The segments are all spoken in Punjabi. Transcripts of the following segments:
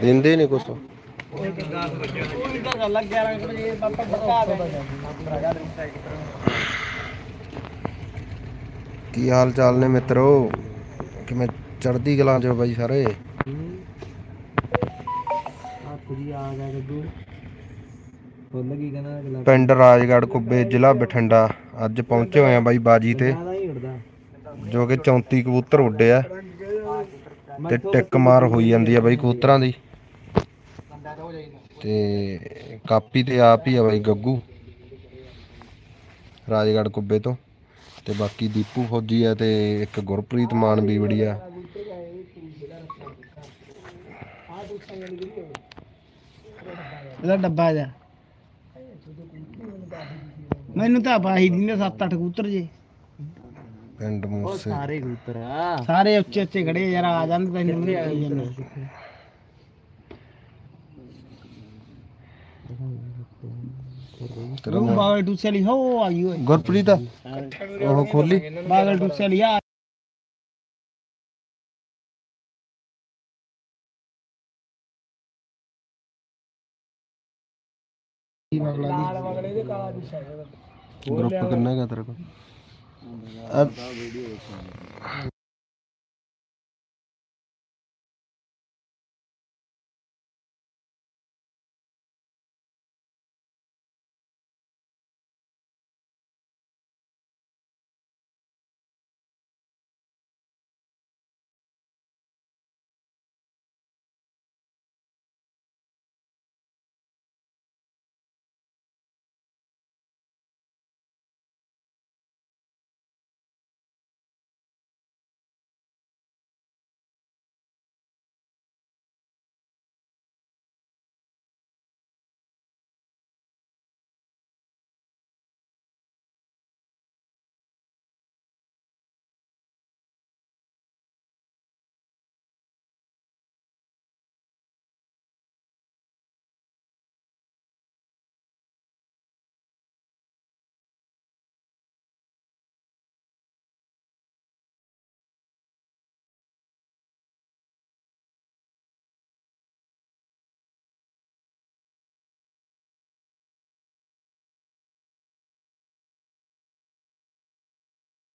ਦਿੰਦੇ ਨਹੀਂ ਕੁਛ। ਕੀ ਹਾਲ ਚਾਲ ਨੇ ਮਿੱਤਰੋ? ਕਿਵੇਂ ਚੜ੍ਹਦੀ ਕਲਾਂ ਚ ਹੋ ਬਾਈ ਸਾਰੇ? ਪਿੰਡ ਰਾਜਗੜ੍ਹ, ਕੁੱਬੇ, ਜ਼ਿਲ੍ਹਾ ਬਠਿੰਡਾ। ਅੱਜ ਪਹੁੰਚੇ ਹੋਏ ਆ ਬਾਈ ਬਾਜੀ ਤੇ, ਜੋ ਕਿ 34 ਕਬੂਤਰ ਉੱਡੇ ਆ। ਤੇ ਟਿੱਕ ਮਾਰ ਹੋਈ ਜਾਂਦੀ ਆ ਬਾਈ ਕਬੂਤਰਾਂ ਦੀ। ਤੇ ਕਾਪੀ ਤੇ ਆਪ ਹੀ ਆ ਬਾਈ ਗੱਗੂ, ਰਾਜਗੜ੍ਹ ਕੁੱਬੇ ਤੋਂ। ਤੇ ਬਾਕੀ ਦੀਪੂ ਫੌਜੀ ਆ ਤੇ ਇੱਕ ਗੁਰਪ੍ਰੀਤ ਮਾਨ ਵੀ ਬੜੀ ਆ। ਇਹਦਾ ਡੱਬਾ ਜਾ ਮੈਨੂੰ ਤਾਂ ਬਾਹੀ ਦਿੰਦੇ 7-8 ਕਬੂਤਰ ਜੇ। ਪਿੰਡ ਮੂਸੇ। ਸਾਰੇ ਆ। ਸਾਰੇ ਉੱਚੇ ਉੱਚੇ ਖੜੇ ਯਾਰ ਆ ਜਾਂਦੇ ਤੈਨੂੰ ਨਹੀਂ ਆਈ ਜਾਂਦੇ। ਨਾਮ- ਬਾਗਲ ਟੂਸੇ ਲਈ ਹੋ ਆ ਗਈ ਓਏ ਗੁਰਪ੍ਰੀਤ? ਉਹ ਖੋਲੀ? ਬਾਗਲ ਟੂਸੇ ਲਈ ਆ। ਗਰੁੱਪ ਕਿੰਨਾ ਹੈਗਾ ਤੇਰੇ ਕੋਲ? अब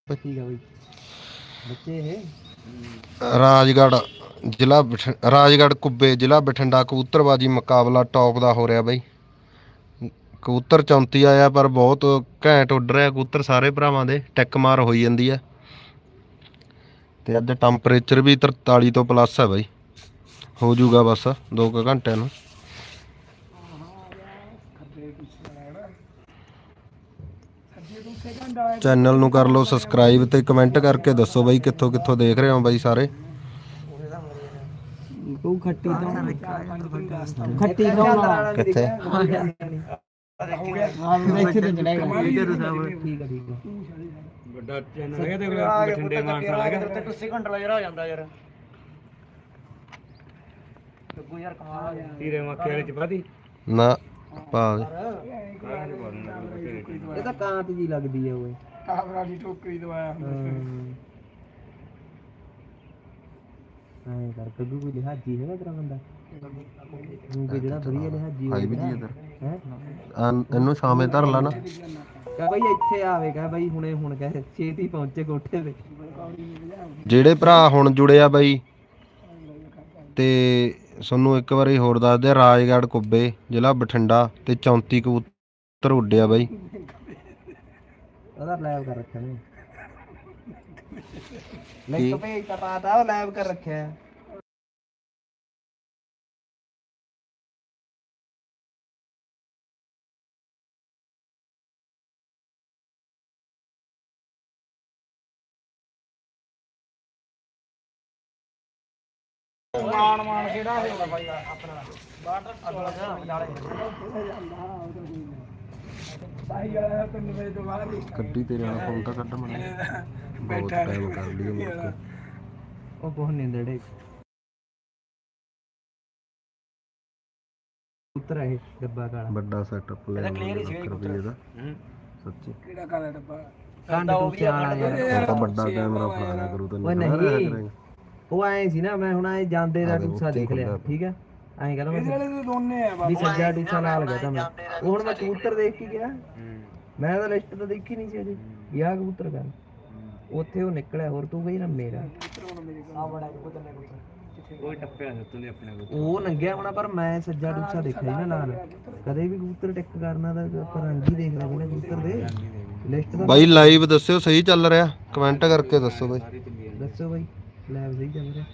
25 ਰਾਜਗੜ੍ਹ ਜ਼ਿਲ੍ਹਾ ਬਠਿੰ- ਰਾਜਗੜ੍ਹ, ਕੁੱਬੇ ਜ਼ਿਲ੍ਹਾ ਬਠਿੰਡਾ, ਕਬੂਤਰਬਾਜੀ ਮੁਕਾਬਲਾ ਟੌਪ ਦਾ ਹੋ ਰਿਹਾ ਬਾਈ। ਕਬੂਤਰ 34 ਆਇਆ ਪਰ ਬਹੁਤ ਘੈਂਟ ਉੱਡ ਰਿਹਾ ਕਬੂਤਰ ਸਾਰੇ ਭਰਾਵਾਂ ਦੇ, ਟੈਕ ਮਾਰ ਹੋਈ ਜਾਂਦੀ ਹੈ। ਤੇ ਅੱਜ ਟੈਂਪਰੇਚਰ ਵੀ 43 ਤੋਂ ਪਲੱਸ ਹੈ ਬਾਈ। ਹੋ ਜਾਊਗਾ ਬਸ 2 ਘੰਟਿਆਂ ਨੂੰ। ਚੈਨਲ ਨੂੰ ਕਰ ਲਓ ਸਬਸਕ੍ਰਾਈਬ ਤੇ ਕਮੈਂਟ ਕਰਕੇ ਦੱਸੋ ਬਾਈ ਕਿੱਥੋਂ ਕਿੱਥੋਂ ਦੇਖ ਰਹੇ ਹੋ ਬਾਈ ਸਾਰੇ। ਉਹ ਖੱਟੀ ਤੋਂ। ਖੱਟੀ ਤੋਂ ਵਾਲਾ ਕਿੱਥੇ? ਹਾਂ ਇੱਥੇ ਤੇ ਚੜਾਏਗਾ ਠੀਕ ਆ ਠੀਕ ਆ ਵੱਡਾ ਚੈਨਲ ਹੈਗਾ ਤੇ ਕੋਲ ਬਠਿੰਡੇ ਮਾਨਸਾ ਹੈਗਾ। ਤੇ ਟੁੱਸੇ ਘੰਟਾ ਜਿਹੜਾ ਹੋ ਜਾਂਦਾ ਯਾਰ। ਗੱਗੂ ਯਾਰ ਕਮਾਲ ਆ। ਤੀਰੇ ਮੱਕੇ ਵਾਲੇ ਚ ਪਾਦੀ ਨਾ। ਦੇ ਇਹ ਤਾਂ ਕਾਂਤ ਜੀ ਲੱਗਦੀ ਆ ਓਏ। ਕਾਬਰਾ ਦੀ ਟੋਕਰੀ ਦਵਾਇਆ ਹਾਂ। ਕਰ ਗੱਗੂ ਕੋਈ ਲਿਹਾਜੀ ਹੈਗਾ ਤੇਰਾ ਬੰਦਾ? ਨੂੰ ਕਿ ਜਿਹੜਾ ਵਧੀਆ ਲਿਹਾਜੀ ਹਾਈ ਵੀ ਜੀ ਇਧਰ। ਹੈ? ਇਹਨੂੰ ਸ਼ਾਮੇ ਧਰ ਲਾ ਨਾ। ਕਹ ਬਈ ਇੱਥੇ ਆਵੇਗਾ ਬਈ ਹੁਣੇ ਹੁਣ ਕਹੇ ਛੇਤੀ ਪਹੁੰਚੇ ਕੋਠੇ ਤੇ। ਜਿਹੜੇ ਭਰਾ ਹੁਣ ਜੁੜੇ ਆ ਬਾਈ ਤੇ ਤੁਹਾਨੂੰ ਇੱਕ ਵਾਰੀ ਹੋਰ ਦੱਸ ਦਿਆਂ ਰਾਜਗੜ੍ਹ ਕੁੱਬੇ ਜ਼ਿਲ੍ਹਾ ਬਠਿੰਡਾ ਤੇ 34 ਕਬੂਤਰ ਉੱਡਿਆ ਬਾਈ। ਉਹਦਾ ਲਾਈਵ ਕਰ ਰੱਖਿਆ ਨੇ ਲਿੰਕ ਭੇਜ ਤਾਂ ਪਾਤਾ ਉਹ ਲਾਈਵ ਕਰ ਰੱਖਿਆ। ਮਾਨ ਮਾਨ ਕਿਹੜਾ ਹੋਗਾ ਬਾਈ ਆਪਣਾ? ਬਾਟਰ ਸਾਈ ਵਾਲਾ ਤਿੰਨ ਵਜੇ ਤੋਂ ਬਾਅਦ ਹੀ ਕੱਢੀ ਤੇਰੇ ਨਾਲ ਫੋਨ ਤਾਂ ਕੱਢ ਮਣਾ ਬਹੁਤ ਟਾਈਮ ਕਰ ਲਿਆ ਮੁੜ ਉਹ ਕੋਹ ਨਿੰਦੜੇ ਉਤਰ ਹੈ ਡੱਬਾ ਕਾਲਾ। ਵੱਡਾ ਸੈਟਅਪ ਲੈ ਰੁਪਏ ਦਾ ਸੱਚੀ। ਕਿਹੜਾ ਕਾਲਾ ਡੱਬਾ? ਕੰਡ ਤੋਂ ਚਾਲਾ ਯਾਰ। ਤਾਂ ਵੱਡਾ ਕੈਮਰਾ ਫੜਾ ਕਰੂ ਤੈਨੂੰ। ਨਹੀਂ। ਉਹ ਐ ਸੀ ਨਾ ਮੈਂ ਹੁਣ ਐ ਜਾਂਦੇ ਦਾ ਦੇ ਟੂਸਾ ਦੇਖ ਲਿਆ। ਠੀਕ ਹੈ? ਐਂ ਕਹਿੰਦਾ ਮੈਂ ਤੇ ਦੋਨੇ ਆ ਵੀ ਸੱਜਾ ਟੂਸਾ ਨਾਲ ਗਿਆ ਤਾਂ ਮੈਂ। ਉਹ ਹੁਣ ਮੈਂ ਕਬੂਤਰ ਦੇਖ ਕੇ ਗਿਆ। ਮੈਂ ਤਾਂ ਲਿਸਟ ਤਾਂ ਦੇਖੀ ਨਹੀਂ ਸੀ ਅਜੇ ਵੀ ਆਹ ਕਬੂਤਰ ਕਰ ਉੱਥੇ ਉਹ ਨਿਕਲਿਆ ਹੋਰ ਤੂੰ ਗਈ ਨਾ ਮੇਰਾ। ਆ। ਬੜਾ ਕਬੂਤਰ ਨੇ ਕਬੂਤਰ ਕੋਈ ਟੱਪਿਆ ਸੱਤੂ ਨੇ ਆਪਣੇ ਕੋਲ। ਉਹ ਲੰਘਿਆ ਹੋਣਾ ਪਰ ਮੈਂ ਸੱਜਾ ਟੂਸਾ ਦੇਖਿਆ ਸੀ ਨਾ ਨਾਲ। ਕਦੇ ਵੀ ਕਬੂਤਰ ਟਿਕ ਕਰਨਾ ਤਾਂ ਆਪਾਂ ਰੰਗ ਹੀ ਦੇਖ ਲੈਂਦੇ ਨੇ ਕਬੂਤਰ ਦੇ। ਲਿਸਟ ਤਾਂ ਬਾਈ ਲਾਈਵ ਦੱਸਿਓ ਸਹੀ ਚੱਲ ਰਿਹਾ। ਕਮੈਂਟ ਕਰਕੇ ਦੱਸੋ ਬਾਈ। ਦੱਸੋ ਬਾਈ। ਲੈਬ ਸਹੀ ਚੱਲ ਰਿਹਾ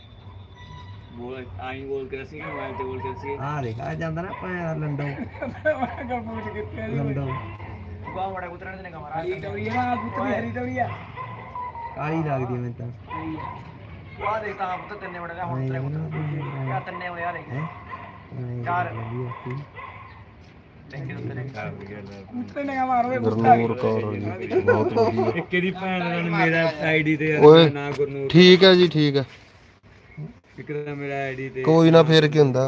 ਬੋਲ ਆਈ ਬੋਲ ਕੇ ਸੀ ਮੋਬਾਈਲ ਤੇ ਬੋਲ ਕੇ ਸੀ ਆ ਦੇਖ ਆ ਜਾਂਦਾ ਨਾ ਪਾਇਆ ਲੰਡੋ। ਲੰਡੋ। ਬਾਹ ਬੜਾ ਕੁਤਰਾ ਨੇ ਕਮਰਾ ਹਰੀ ਟਵੀ ਆ ਕੁਤਰੀ ਹਰੀ ਟਵੀ ਆ। ਕਾਲੀ ਲੱਗਦੀ ਮੈਨੂੰ ਤਾਂ। ਆ। ਦੇਖ ਤਾਂ ਆਪ ਤਾਂ ਤਿੰਨੇ ਬੜਾ ਹੁਣ ਤੇਰੇ ਹੈ ਤਿੰਨੇ ਹੋਏ ਆ ਦੇਖ। ਚਾਰ। ਗੁਰਨੂਰ ਕੌਰ ਜੀ ਬਹੁਤ ਵਧੀਆ। ਇੱਕ ਦੀ ਭੈਣ ਦਾ ਨਾਂ ਮੇਰਾ ਆਈਡੀ ਤੇ ਓਏ ਨਾ ਗੁਰਨੂਰ ਠੀਕ ਹੈ ਜੀ ਠੀਕ ਹੈ। ਇੱਕ ਦਾ ਮੇਰਾ ਆਈਡੀ ਤੇ ਕੋਈ ਨਾ ਫੇਰ ਕੀ ਹੁੰਦਾ?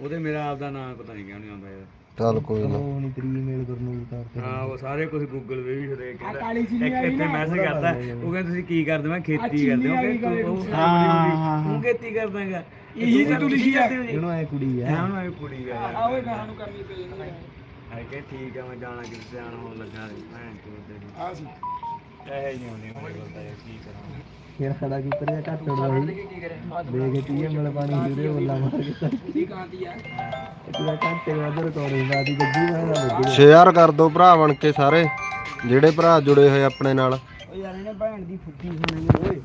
ਉਹਦੇ ਮੇਰਾ ਆਪ ਦਾ ਨਾਮ ਪਤਾ ਨਹੀਂ ਕਿਉਂ ਨਹੀਂ ਆਉਂਦਾ ਯਾਰ। ਚੱਲ ਕੋਈ ਨਾ। ਉਹ ਨਹੀਂ ਤਰੀ ਮੇਲ ਗੁਰਨੂਰ ਕਰ ਤੇ। ਹਾਂ ਉਹ ਸਾਰੇ ਕੁਝ ਗੂਗਲ ਵੇ ਵੀ ਹਰੇ ਕਹਿੰਦਾ ਇੱਕ ਇੱਥੇ ਮੈਸੇਜ ਕਰਦਾ ਉਹ ਕਹਿੰਦਾ ਤੁਸੀਂ ਕੀ ਕਰਦੇ? ਮੈਂ ਖੇਤੀ ਕਰਦੇ ਹਾਂ ਕਹਿੰਦਾ ਤੂੰ ਹਾਂ ਤੂੰ ਖੇਤੀ ਕਰਦਾਗਾ ਇਹੀ ਤੇ ਤੂੰ ਲਿਖੀ ਜਾਂਦੇ ਹੋ ਜੀ ਜਿਹਨੂੰ ਐ ਕੁੜੀ ਹਾਂ ਆ ਹੁਣ ਇਹ ਕੁੜੀ ਆ। ਆਵੇ ਗਾਹਾਂ ਨੂੰ ਕਰਨੀ ਪਈ ਹੈ ਕਿ ਠੀਕ ਆ ਮੈਂ ਜਾਣਾ ਕਿਸ ਜਾਣਾ ਹੋਣ ਲੱਗਾ ਭੈਣ ਚੋਦ ਤੇਰੀ ਆ ਸੀ। ਇਹ ਨਹੀਂ ਹੁੰਦੀ ਤਾਂ ਯਾਰ ਕੀ ਕਰਾਂ। ਫਿਰ ਖੜਾ ਕੀ ਕਰਿਆ ਘੱਟ ਉੜਦਾ ਸੀ। ਦੇਖ ਤੀ ਮਲ ਪਾਣੀ ਜਿਹੜੇ ਬੱਲਾ ਮਾਰ ਕੇ। ਕੀ ਕਾਂਦੀ ਆ? ਇਹਦਾ ਘੰਟੇ ਬਾਅਦ ਰਿਕਾਰਡਿੰਗ ਬਾਦੀ ਗੱਡੀ ਦਾ ਲੱਗੀ ਸ਼ੇਅਰ ਕਰ ਦਿਓ ਭਰਾ ਬਣ ਕੇ ਸਾਰੇ ਜਿਹੜੇ ਭਰਾ ਜੁੜੇ ਹੋਏ ਆਪਣੇ ਨਾਲ। ਓ ਯਾਰ ਇਹਨੇ ਭੈਣ ਦੀ ਫੁੱਟੀ ਖਾਣੀ ਓਏ।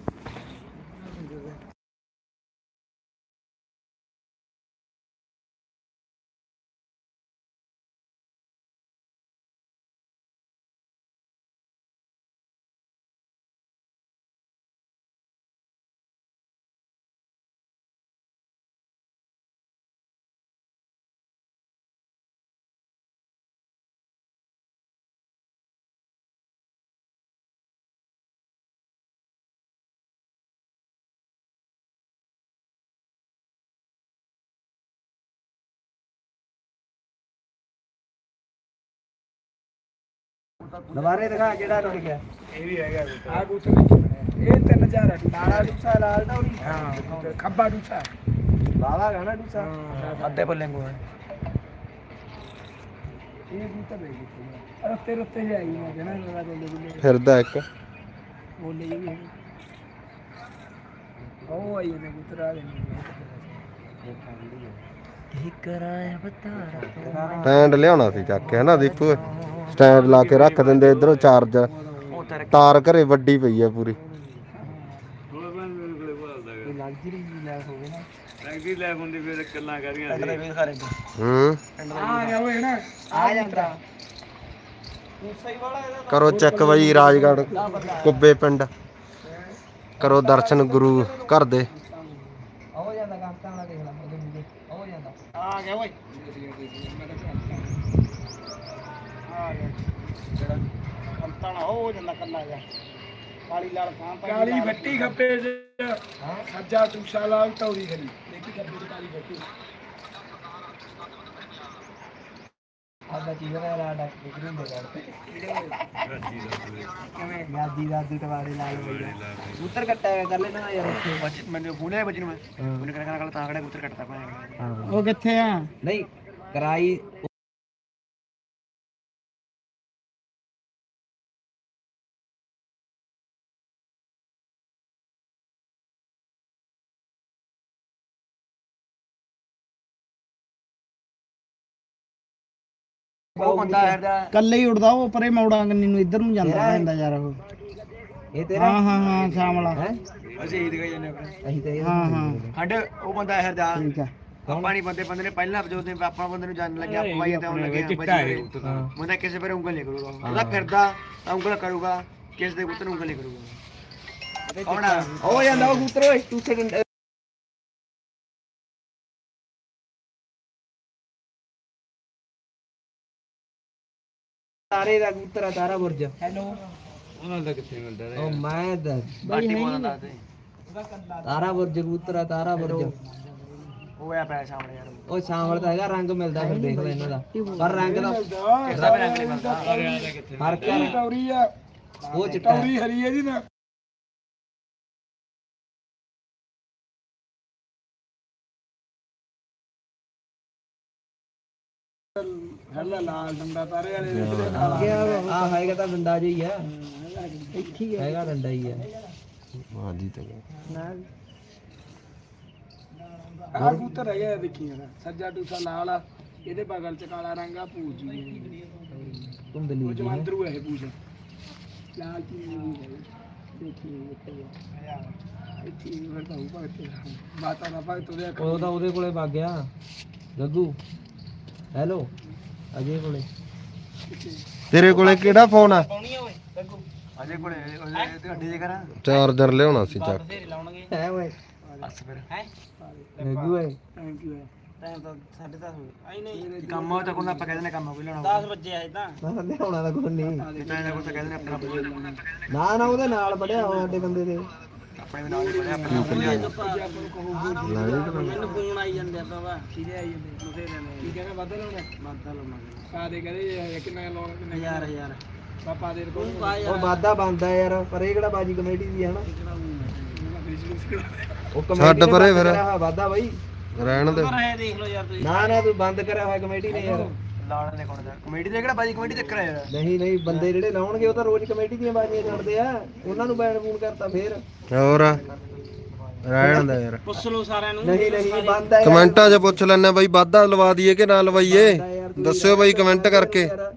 ਦੁਬਾਰੇ ਦਿਖਾ ਕਿਹੜਾ ਟੁੱਟ ਗਿਆ। ਇਹ ਵੀ ਹੈਗਾ ਆ ਕੁੱਤ ਇਹ ਤਿੰਨ ਚਾਰ ਆ। ਕਾਲਾ ਡੂਸਾ ਲਾਲ ਡੌਰੀ ਹਾਂ ਖੱਬਾ ਡੂਸਾ। ਬਾਵਾ ਗਾਣਾ ਡੂਸਾ। ਅੱਧੇ ਪੱਲੇ ਕੋ ਇਹ ਕੁੱਤਾ ਦੇ ਗਿਆ ਰੱਤੇ ਰੱਤੇ ਜਾਈ ਮੈਂ ਜਣਾ ਲਗਾ ਬੋਲੇ ਬੋਲੇ ਫਿਰਦਾ ਇੱਕ। ਬੋਲੇ ਜੀ ਵੀ ਉਹ ਆਈ ਨੇ ਕੁੱਤਰਾ ਦੇ ਕਰਾਇਆ ਲਿਆਉਣਾ ਸੀ ਚੱਕ ਕੇ ਹਨਾ ਦੀਪੂ। ਸਟੈਂਡ ਲਾ ਕੇ ਰੱਖ ਦਿੰਦੇ, ਇਧਰੋਂ ਚਾਰਜ ਤਾਰ ਘਰੇ ਵੱਡੀ ਪਈ ਆ ਪੂਰੀ। ਹੋਰ ਬੰਦ ਮੇਰੇ ਕੋਲੇ ਨਾ ਟੈਂਕੀ ਲੈ ਹੁੰਦੀ ਫਿਰ ਗੱਲਾਂ ਕਰੀਆਂ ਸੀ ਹੂੰ। ਆ ਗਿਆ ਓਏ ਨਾ ਆ ਜਾਂਦਾ ਕਰੋ ਚੈੱਕ ਬਾਈ ਰਾਜਗੜ੍ਹ, ਕੁੱਬੇ ਪਿੰਡ। ਕਰੋ ਦਰਸ਼ਨ ਗੁਰੂ ਘਰ ਦੇ। ਹੋ ਜਾਂਦਾ ਗਾਂਤਾਂ ਵਾਲਾ ਦੇਖ ਲੈ ਉਹਦੇ ਜਾਂਦਾ ਆ ਗਿਆ ਓਏ ਜਿਹੜਾ ਗਾਂਤਾਂ ਵਾਲਾ ਹੋ ਜਾਂਦਾ ਕੱਲਾ ਜਾ ਕਾਲੀ ਲਾਲ ਕਾਂ ਪਾ ਕਾਲੀ ਬੱਟੀ ਖੱਪੇ ਚ। ਸੱਜਾ ਟੂਸ਼ਾ ਲਾਲ ਤੌਰੀ ਖਲੀ ਦੇਖੀ ਖੱਪੇ ਚ ਕਾਲੀ ਬੱਟੀ ਆਦਾ ਚੀਜ਼ਾ ਰਾ ਡੱਕ ਕੇ ਕਿਉਂ ਦੇ ਕਰਦੇ ਕਿਵੇਂ? ਗਾਦੀ ਗਾਦੀ ਟਵਾੜੇ ਲਾਲ ਹੋਈ ਉੱਤਰ ਕੱਟਿਆ ਕਰ ਲੈਣਾ ਯਾਰ। ਉੱਥੇ ਮੈਨੂੰ ਫੋਨ ਬੱਚਨ ਮੈਂ ਉਹਨੇ ਕਹਿੰਦਾ ਕੱਲ ਤਾਂ ਖੜਾ ਉੱਤਰ ਕੱਟਦਾ ਪਾਇਆ ਉਹ ਕਿੱਥੇ ਆ? ਨਹੀਂ ਕਰਾਈ ਉਹ ਬੰਦਾ ਹੈ ਕੱਲੇ ਹੀ ਉੜਦਾ ਉਹ ਪਰੇ ਮੌੜਾਂ ਕੰਨੀ ਨੂੰ ਇੱਧਰ ਨੂੰ ਜਾਂਦਾ ਰਹਿੰਦਾ ਯਾਰ ਉਹ। ਇਹ ਤੇਰਾ? ਹਾਂ ਹਾਂ ਹਾਂ ਸ਼ਾਮਲਾ ਹੈ? ਅਸੀਂ ਈਦ ਗਏ ਜਾਂਦੇ ਆਪਣੇ। ਅਸੀਂ ਤਾਂ ਇਹ ਹਾਂ ਹਾਂ। ਸਾਡੇ ਉਹ ਬੰਦਾ ਹੈ ਦਾ ਠੀਕ ਆ। ਆਪਾਂ ਨਹੀਂ ਬੰਦੇ ਬੰਦੇ ਨੇ ਪਹਿਲਾਂ ਜੋ ਦੇ ਆਪਾਂ ਬੰਦੇ ਨੂੰ ਜਾਣ ਲੱਗਿਆ ਆਪਾਂ ਹੀ ਤਾਂ ਆਉਣ ਲੱਗੇ ਆ ਬੰਦਾ ਕਿਸੇ ਪਰ ਉਂਗਲ ਨਹੀਂ ਕਰੂਗਾ। ਉਹਦਾ ਫਿਰਦਾ ਤਾਂ ਉਂਗਲ ਕਰੂਗਾ ਕਿਸੇ ਦੇ ਉੱਤੇ ਉਂਗਲ ਨਹੀਂ ਕਰੂਗਾ। ਕੌਣ ਆ? ਹੋ ਜਾਂਦਾ ਉਹ ਕਬੂਤਰ ਓਏ ਤੂੰ ਸੈਕਿੰਡ ਤਾਰੇ ਦਾ ਕਬੂਤਰ ਆ ਤਾਰਾ ਬੁਰਜ। ਹੈਲੋ। ਉਹਨਾਂ ਦਾ ਕਿੱਥੇ ਮਿਲਦਾ ਉਹ ਮੈਂ ਦਾ ਬਾਟੀ ਪਾਉਣਾ ਦੱਸ ਦੇ। ਤਾਰਾ ਬੁਰਜ ਕਬੂਤਰ ਆ ਤਾਰਾ ਬੁਰਜ। ਉਹ ਆ ਪਿਆ ਸਾਹਮਣੇ ਯਾਰ। ਉਹ ਸ਼ਾਮਲ ਦਾ ਹੈਗਾ ਰੰਗ ਮਿਲਦਾ ਫਿਰ ਦੇਖ ਲੈ ਇਹਨਾਂ ਦਾ। ਪਰ ਰੰਗ ਦਾ ਵੀ ਰੰਗ ਮਿਲਦਾ? ਕਿੱਥੇ ਫ਼ਰਕ ਆ। ਟੌਰੀ ਆ। ਉਹ ਚਿੱਟਾ। ਹਰੀ ਹੈ ਜੀ ਨਾ। ਹੱਲਾ ਲਾਲ ਡੰਡਾ ਤਾਰੇ ਵਾਲੇ ਗਿਆ ਆ ਹੈਗਾ ਤਾਂ ਡੰਡਾ ਜਿਹਾ ਹੀ ਆ। ਇੱਥੇ ਹੀ ਹੈਗਾ ਡੰਡਾ ਹੀ ਆ। ਬਾਜੀ ਤੇ ਆ ਕਬੂਤਰ ਹੈਗਾ ਦੇਖੀ ਜਰਾ ਸੱਜਾ ਟੂਸਾ ਲਾਲ ਆ। ਇਹਦੇ ਬਗਲ ਚ ਕਾਲਾ ਰੰਗ ਆ ਪੂਛ ਜੀ ਧੁੰਦਲੀ ਉਹ ਜੀ ਜਵੰਦਰੂ ਹੈ ਇਹ ਪੂਛ ਲਾਲ ਚੀਜ਼ ਵੀ ਹੈ। ਦੇਖੀ ਇੱਥੇ ਇੱਥੇ ਵਰਤਾ ਉੱਪਰ ਤੇ ਮਾਤਾ ਦਾ ਭਗਤ ਉਹਦੇ ਅੱਖ ਉਹ ਤਾਂ ਉਹਦੇ ਕੋਲੇ ਵਗ ਗਿਆ। ਗੱਗੂ। ਹੈਲੋ ਅਜੇ ਕੋਲੇ। ਤੇਰੇ ਕੋਲੇ ਕਿਹੜਾ ਫੋਨ ਆ? ਅਜੇ ਕੋਲੇ ਉਹਦੇ ਤੇ ਅੱਡੀ ਦੇ ਕਰਾਂ। ਚਾਰਜਰ ਲਿਆਉਣਾ ਸੀ ਚੱਕ। ਹੈ ਓਏ। ਬਸ ਫਿਰ। ਓਏ। ਟਾਈਮ ਤਾਂ 10:30 ਹੋ ਆਈ ਨਹੀਂ। ਕੰਮ ਹੋ ਤਾਂ ਕੋਈ ਆਪਾਂ ਕਹਿੰਦੇ ਨੇ ਕੰਮ ਕੋਈ ਲੈਣਾ 10 ਵਜੇ ਆਏ ਤਾਂ। ਨਾ ਲਿਆਉਣਾ ਤਾਂ ਕੋਈ ਨਹੀਂ। ਤਾਂ ਇਹਦਾ ਕੋਈ ਤਾਂ ਕਹਿੰਦੇ ਨੇ ਆਪਣਾ ਨਾ ਨਾ ਉਹਦੇ ਨਾਲ ਪੜਿਆ ਹੋਇਆ ਸਾਡੇ ਬੰਦੇ ਦੇ। ਆਪਣੇ ਵੀ ਨਾਲ ਹੀ ਪੜਿਆ ਆਪਣਾ ਆਪ ਲਿਆ ਮੈਨੂੰ ਫੋਨ ਆਈ ਜਾਂਦੇ ਆ ਬਾਬਾ ਕਿਹਦੇ ਆਈ ਜਾਂਦੇ ਬਥੇਰੇ ਨੇ ਕੀ ਕਹਿੰਦਾ ਵਾਧਾ ਲਾਉਣਾ? ਵਾਧਾ ਲਾਉਣਾ ਪਾ ਦੇ ਕਹਿੰਦੇ ਕਿੰਨਾ ਲਾਉਣਾ ਕਿੰਨਾ ਹਜ਼ਾਰ ਹਜ਼ਾਰ। ਪਾਪਾ ਦੇ ਕੋਲ। ਉਹ ਵਾਦਾ ਬੰਦਾ ਯਾਰ ਪਰ ਇਹ ਕਿਹੜਾ ਬਾਜੀ ਕਮੇਟੀ ਦੀ ਹੈ ਨਾ? ਉਹ ਕਮੇਟੀ ਛੱਡ ਪਰੇ ਫਿਰ। ਵਾਦਾ ਬਾਈ। ਰਹਿਣ ਦੇ। ਨਾ ਨਾ ਤੂੰ ਬੰਦ ਕਰਿਆ ਹੋਇਆ ਕਮੇਟੀ ਨੇ ਯਾਰ। ਲਾਣ ਦੇ ਕੋਣ ਦਾ ਕਮੇਟੀ ਦੇ ਕਿਹੜਾ ਬਾਜੀ? ਕਮੇਟੀ ਚੱਕਰ ਆ ਯਾਰ। ਨਹੀਂ ਨਹੀਂ ਬੰਦੇ ਜਿਹੜੇ ਲਾਉਣਗੇ ਉਹ ਤਾਂ ਰੋਜ਼ ਕਮੇਟੀ ਦੀਆਂ ਬਾਜੀਆਂ ਛੱਡਦੇ ਆ। ਉਹਨਾਂ ਨੂੰ ਬੈਨ ਬੂਨ ਕਰਤਾ ਫੇਰ। ਹੋਰ? ਰਹਿਣ ਦੇ ਯਾਰ। ਪੁੱਛ ਲਓ ਸਾਰਿਆਂ ਨੂੰ। ਨਹੀਂ ਨਹੀਂ ਬੰਦ ਆ ਯਾਰ ਕਮੈਂਟਾਂ 'ਚ ਪੁੱਛ ਲੈਣੇ ਬਾਈ ਵਾਧਾ ਲਵਾ ਦਈਏ ਕਿ ਨਾ ਲਵਾਈਏ? ਦੱਸਿਓ ਬਾਈ ਕਮੈਂਟ ਕਰਕੇ। ਯਾਰ।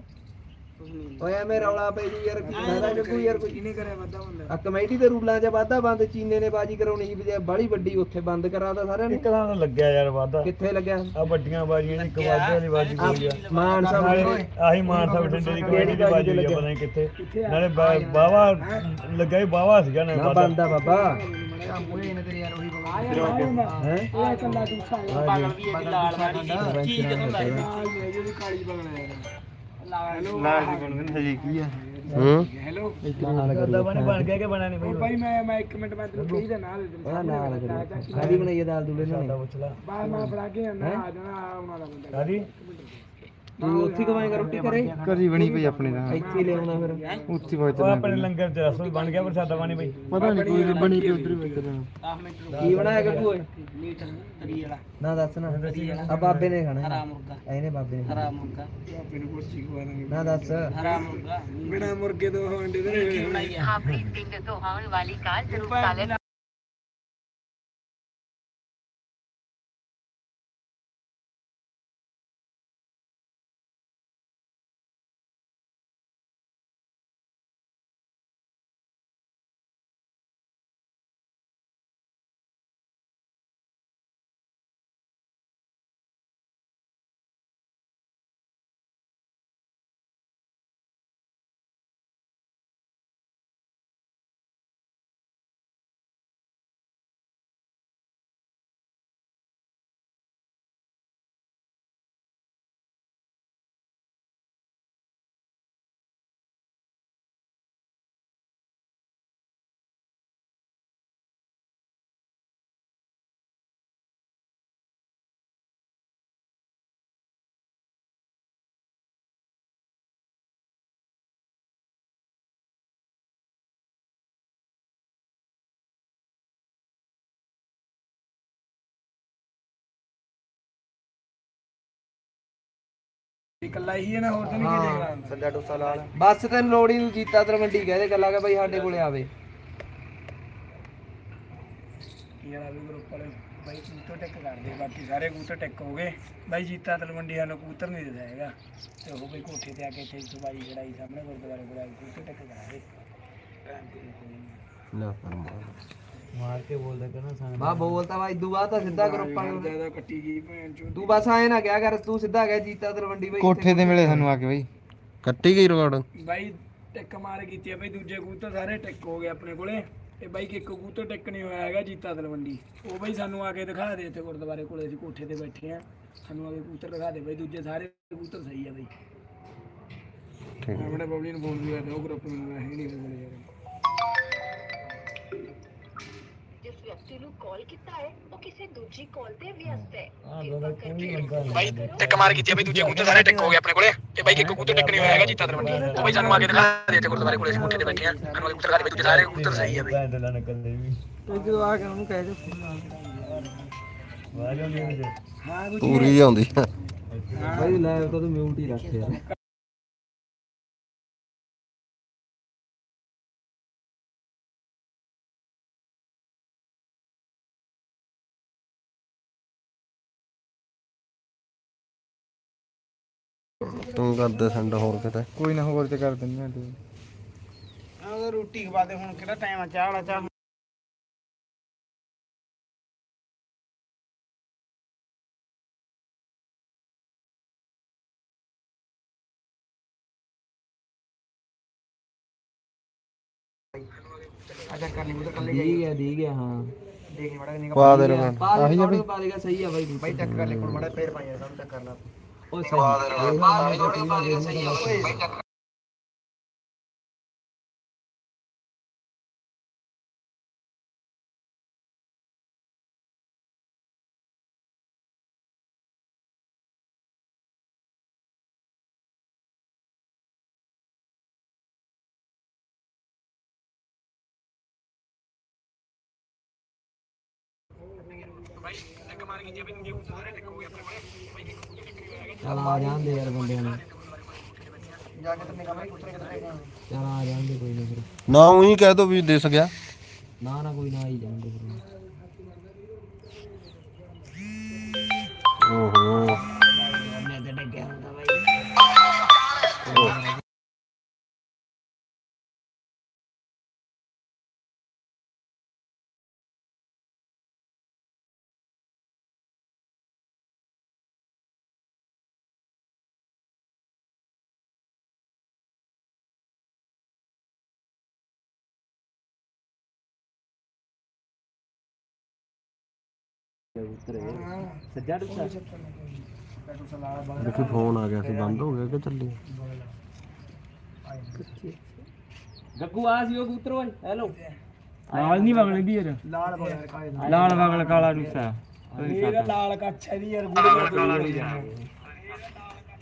ਓਏ ਐਵੇਂ ਰੌਲਾ ਪੈ ਜੀ ਯਾਰ ਕੀ ਫਾਇਦਾ ਜੱਗੂ ਯਾਰ ਕੋਈ? ਨਹੀਂ ਕਰਿਆ ਵਾਧਾ ਹੁੰਦਾ ਆ ਕਮੇਟੀ ਦੇ ਰੂਲਾਂ 'ਚ ਵਾਧਾ ਬੰਦ ਚੀਨੇ ਨੇ ਬਾਜੀ ਕਰਾਉਣੀ ਸੀ ਬਜਾਏ ਬਾਲੀ ਵੱਡੀ ਉੱਥੇ ਬੰਦ ਕਰਾਤਾ ਸਾਰਿਆਂ ਨੇ। ਤਾਂ ਲੱਗਿਆ ਯਾਰ ਵਾਦਾ ਕਿੱਥੇ ਲੱਗਿਆ? ਆ ਵੱਡੀਆਂ ਬਾਜੀਆਂ ਇੱਕ ਵਾਧੇ ਵਾਲੀ ਬਾਜੀ ਕੋਈ ਆ। ਮਾਨ ਸਾਹਿਬ ਆਹੀ ਮਾਨਸਾ ਬਠਿੰਡੇ ਦੀ ਕਮੇਟੀ ਦੀ ਬਾਜੀ ਹੋਈ ਆ ਪਤਾ ਨਹੀਂ ਕਿੱਥੇ। ਨਾਲੇ ਬਾਵਾ ਲੱਗਾ ਹੀ ਬਾਵਾ ਸੀਗਾ ਨਾ ਨਾ ਬੰਦਾ ਬਾਬਾ। ਹੈ? ਇਹ ਕੱਲਾ ਦੂਸਾ ਪਾਗਲ ਵੀ ਇਹਦੀ ਲਾਲ ਮਾਰੀ ਠੀਕ ਹੁੰਦਾ ਹੈ। ਨਾਲ ਨੇ ਜਿਹੜੀ ਕਾਲੀ ਬਗਲ ਹੈ? ਹੈਲੋ ਹੂੰ ਹੈਲੋ ਉਹਦਾ ਬਣ ਬਣ ਗਿਆ ਕਿ ਬਣਿਆ ਨਹੀਂ ਬਈ ਭਾਈ ਮੈਂ ਮੈਂ ਇੱਕ ਮਿੰਟ ਮੈਂ ਤੈਨੂੰ ਕਹੀ ਦਾ ਨਾਲ ਉਹਦਾ ਨਾਲ ਸਾਡੀ ਬਣਾਈ ਦਾਲ ਦੂਲੇ ਨੇ ਪੁੱਛ ਲਾ ਬਾਹਰ ਮੈਂ ਫੜਾ ਕੇ ਆਣਾ ਆ ਜਾਣਾ ਉਹਨਾਂ ਦਾ ਬੰਦਾ ਕਾਦੀ ਤੂੰ ਉੱਥੇ ਕਮਾਏਗਾ ਰੋਟੀ ਕਰੇ ਕਰੀ ਬਣੀ ਪਈ ਆਪਣੇ ਦਾ ਇੱਥੇ ਲਿਆਉਣਾ ਫਿਰ। ਉੱਥੇ ਉਹ ਆਪਣੇ ਲੰਗਰ ਚ ਰਸੋਈ ਬਣ ਗਿਆ ਪ੍ਰਸਾਦਾ ਪਾਣੀ ਬਈ। ਪਤਾ ਨਹੀਂ ਕੋਈ ਬਣੀ ਪਈ ਉਧਰ ਹੀ 10 ਮਿੰਟ ਕੀ ਬਣਾਇਆ ਗੱਗੂ ਓਏ? ਮੀਟ ਤਰੀ ਵਾਲਾ ਨਾ। ਦੱਸ ਨਾ ਆ ਬਾਬੇ ਨੇ ਖਾਣਾ। ਹਰਾ ਮੁਰਗਾ। ਇਹਨੇ ਬਾਬੇ ਨੇ। ਹਰਾ ਮੁਰਗਾ। ਆਪੇ ਨੂੰ ਨਾ ਦੱਸ। ਹਰਾ ਮੁਰਗਾ। ਬਿਨਾ ਮੁਰਗੇ ਤੋਂ ਅੰਡੇ ਦੇ ਕੀ ਬਣਾਈ ਹੈ ਆਪਣੀ ਸਿੰਘ ਤੋਂ ਵਾਲੀ ਕਾਰ ਜ਼ਰੂਰ ਚਾਲੇ ਇਕੱਲਾ ਹੀ ਹੈ ਨਾ ਹੋਰ ਤਾਂ ਨਹੀਂ ਕਿਤੇ ਗਿਆ ਸੱਜਾ ਡੋਸਾ ਲਾਲ ਬਸ ਤੈਨੂੰ ਲੋੜ ਹੀ ਨਹੀਂ ਜੀਤਾ ਤਲਵੰਡੀ ਕਹਦੇ ਗੱਲਾਂ ਕਿ ਬਈ ਸਾਡੇ ਕੋਲੇ ਆਵੇ। ਯਾਰ ਆ ਵੀ ਗਰੁੱਪ ਵਾਲੇ? ਬਾਈ ਕਬੂਤਰ ਟਿਕ ਕਰਦੇ ਬਾਕੀ ਸਾਰੇ ਕਬੂਤਰ ਟਿਕ ਹੋ ਗਏ। ਬਾਈ ਜੀਤਾ ਤਲਵੰਡੀ ਸਾਨੂੰ ਕਬੂਤਰ ਨਹੀਂ ਦਿੰਦਾ ਹੈਗਾ। ਤੇ ਉਹ ਬਈ ਕੋਠੇ ਤੇ ਆ ਕੇ ਇੱਥੇ ਸੁਬਾਈ ਖੜਾਈ ਸਾਹਮਣੇ ਗੁਰਦੁਆਰੇ ਕੋਲ ਆ ਕੇ ਕਬੂਤਰ ਟਿਕ ਕਰਾਵੇ ਨਾ। ਫਰਮਾਨ ਮਾਰ ਕੇ ਬੋਲਦਾ ਕਹਿੰਦਾ ਸਾਨੂੰ ਬਾ ਬੋਲਤਾ ਵਾ ਇਦੂ ਬਾਅਦ ਤਾਂ ਸਿੱਧਾ ਕਰੋ ਆਪਾਂ ਨੂੰ। ਜ਼ਿਆਦਾ ਕੱਟੀ ਗਈ ਭੈਣ ਚੋ ਤੂੰ ਬਸ ਆਏ ਨਾ ਕਿਆ ਕਰ ਤੂੰ ਸਿੱਧਾ ਗਿਆ ਜੀਤਾ ਤਲਵੰਡੀ ਬਈ ਕੋਠੇ ਤੇ ਮਿਲੇ ਸਾਨੂੰ ਆ ਕੇ ਬਈ। ਕੱਟੀ ਗਈ ਰਿਕਾਰਡ। ਬਾਈ ਟਿਕ ਮਾਰ ਕੀਤੀ ਆ ਬਾਈ ਦੂਜੇ ਕਬੂਤਰ ਸਾਰੇ ਟਿਕ ਹੋ ਗਏ ਆਪਣੇ ਕੋਲੇ। ਤੇ ਬਾਈ ਕਿ ਇੱਕ ਕਬੂਤਰ ਟਿਕ ਨਹੀਂ ਹੋਇਆ ਹੈਗਾ ਜੀਤਾ ਤਲਵੰਡੀ। ਉਹ ਬਾਈ ਸਾਨੂੰ ਆ ਕੇ ਦਿਖਾ ਦੇ ਇੱਥੇ ਗੁਰਦੁਆਰੇ ਕੋਲੇ ਅਸੀਂ ਕੋਠੇ ਤੇ ਬੈਠੇ ਆ। ਸਾਨੂੰ ਆ ਕੇ ਕਬੂਤਰ ਦਿਖਾ ਦੇ ਬਾਈ ਦੂਜੇ ਸਾਰੇ ਕਬੂਤਰ ਸਹੀ ਆ ਬਾਈ। ਆਪਣੇ ਬਬਲੀ ਨੂੰ ਫੋਨ ਵੀ ਕਰਦਾ ਉਹ ਗਰੁੱਪ ਮੈਨੂੰ ਹੈ ਨਹੀਂ ਬੋਲੇ ਯਾਰ। ਜਿਸ ਵਿਅਕਤੀ ਨੂੰ ਕਾਲ ਕੀਤਾ ਹੈ ਉਹ ਕਿਸੇ ਦੂਜੀ ਕਾਲ ਤੇ ਵਿਅਸਤ ਹੈ ਦੋਦਾ ਕੋਈ ਬੰਦਾ ਟਿਕ ਮਾਰ ਕੀਤੀ ਆ ਬਾਈ ਦੂਜੇ ਕਬੂਤਰ ਸਾਰੇ ਟਿਕ ਹੋ ਗਏ ਆਪਣੇ ਕੋਲੇ ਤੇ ਬਾਈ ਇੱਕ ਕਬੂਤਰ ਟਿਕ ਨਹੀਂ ਹੋਇਆ ਹੈਗਾ ਜੀਤਾ ਤਲਵੰਡੀ ਉਹ ਬਾਈ ਸਾਨੂੰ ਆ ਕੇ ਦਿਖਾ ਦੇ ਇੱਥੇ ਗੁਰਦੁਆਰੇ ਕੋਲੇ ਅਸੀਂ ਕੋਠੇ ਤੇ ਬੈਠੇ ਆ ਸਾਨੂੰ ਆ ਕੇ ਕਬੂਤਰ ਦਿਖਾ ਦੇ ਬਾਈ ਦੂਜੇ ਸਾਰੇ ਕਬੂਤਰ ਸਹੀ ਆ ਬਾਈ ਭੈਣ ਦੇ ਲਣ ਕੱਲੇ ਵੀ ਜਦੋਂ ਆ ਕੇ ਉਹਨੂੰ ਕਹਿ ਦੇ ਵਾਹ ਜਾਂਦੀ ਹੁੰਦੀ ਪੂਰੀ ਆਉਂਦੀ ਆ। ਬਾਈ ਲਾਈਵ ਤਾਂ ਤੂੰ ਮਿਊਟ ਹੀ ਰੱਖ ਯਾਰ ਤੂੰ ਕਰਦੇ ਸੈਂਡ ਹੋਰ ਕਿਤੇ। ਕੋਈ ਨਾ ਹੋਰ ਤੇ ਕਰ ਦਿੰਦੇ ਆ ਤੂੰ। ਉਹ ਰੋਟੀ ਖਵਾ ਦੇ ਹੁਣ ਕਿਹੜਾ ਟਾਈਮ ਆ ਚਾਹ ਵਾਲਾ ਚਾਹ ਅੱਛਾ ਕਰ ਲਈ ਉਹ ਕੱਲੇ ਠੀਕ ਹੈ ਠੀਕ ਹੈ ਹਾਂ। ਦੇਖ ਮੜਾ ਨਿਕਾ ਪਾ ਦੇ ਦੇ ਪਾ ਪਾ ਦੇਗਾ ਸਹੀ ਆ ਬਾਈ ਬਾਈ ਚੈੱਕ ਕਰ ਲੈ ਕੋਲ ਮੜਾ ਪੈਰ ਪਾਇਆ ਸਭ ਚੈੱਕ ਕਰ ਲਾ। ਉਹ ਸਹੀ ਚਲ ਆ ਜਾਂਦੇ ਯਾਰ ਬੰਦਿਆਂ ਨੂੰ। ਜਾ ਕੇ ਤੇ ਨਿਕਾ ਬਾਈ ਪੁੱਤਰ ਕਿੱਥੇ ਗਏ ਚਲ ਆ ਜਾਂਦੇ ਕੋਈ ਨਾ ਫਿਰ। ਨਾ ਉਹੀ ਕਹਿ ਦੋ ਵੀ ਦਿਸ ਗਿਆ। ਨਾ ਨਾ ਕੋਈ ਨਾ ਆਈ ਜਾਂਦੇ ਫਿਰ। ਓਹੋ। ਦੇਖੀ ਫੋਨ ਆ ਗਿਆ ਸੀ ਬੰਦ ਹੋ ਗਿਆ ਕਿ ਚੱਲੀ ਗੱਗੂ ਆ ਸੀ ਉਹ ਕਬੂਤਰ ਓਏ। ਹੈਲੋ। ਲਾਲ ਨਹੀਂ ਵਗਣ ਦੀ ਯਾਰ। ਲਾਲ ਬੋਲ ਕਾਲੇ ਲਾਲ ਵਗਲ ਕਾਲਾ ਲਾਲ ਕੱਛਾ ਦੀ ਯਾਰ ਗੁੜੀ ਕਾਲਾ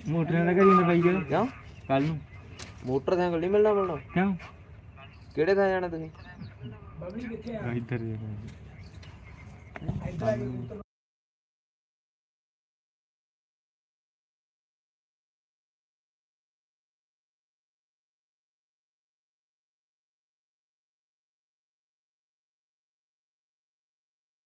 ਮੋਟਰਾਂ ਦਾ ਕਰੀ ਨਾ ਬਾਈ ਜੀ ਕਿਉਂ? ਕੱਲ ਨੂੰ। ਮੋਟਰਸਾਈਕਲ ਨਹੀਂ ਮਿਲਣਾ ਮਿਲਣਾ ਕਿਉਂ? ਕਿਹੜੇ ਥਾਂ ਜਾਣਾ ਤੁਸੀਂ? ਇੱਧਰ Itu.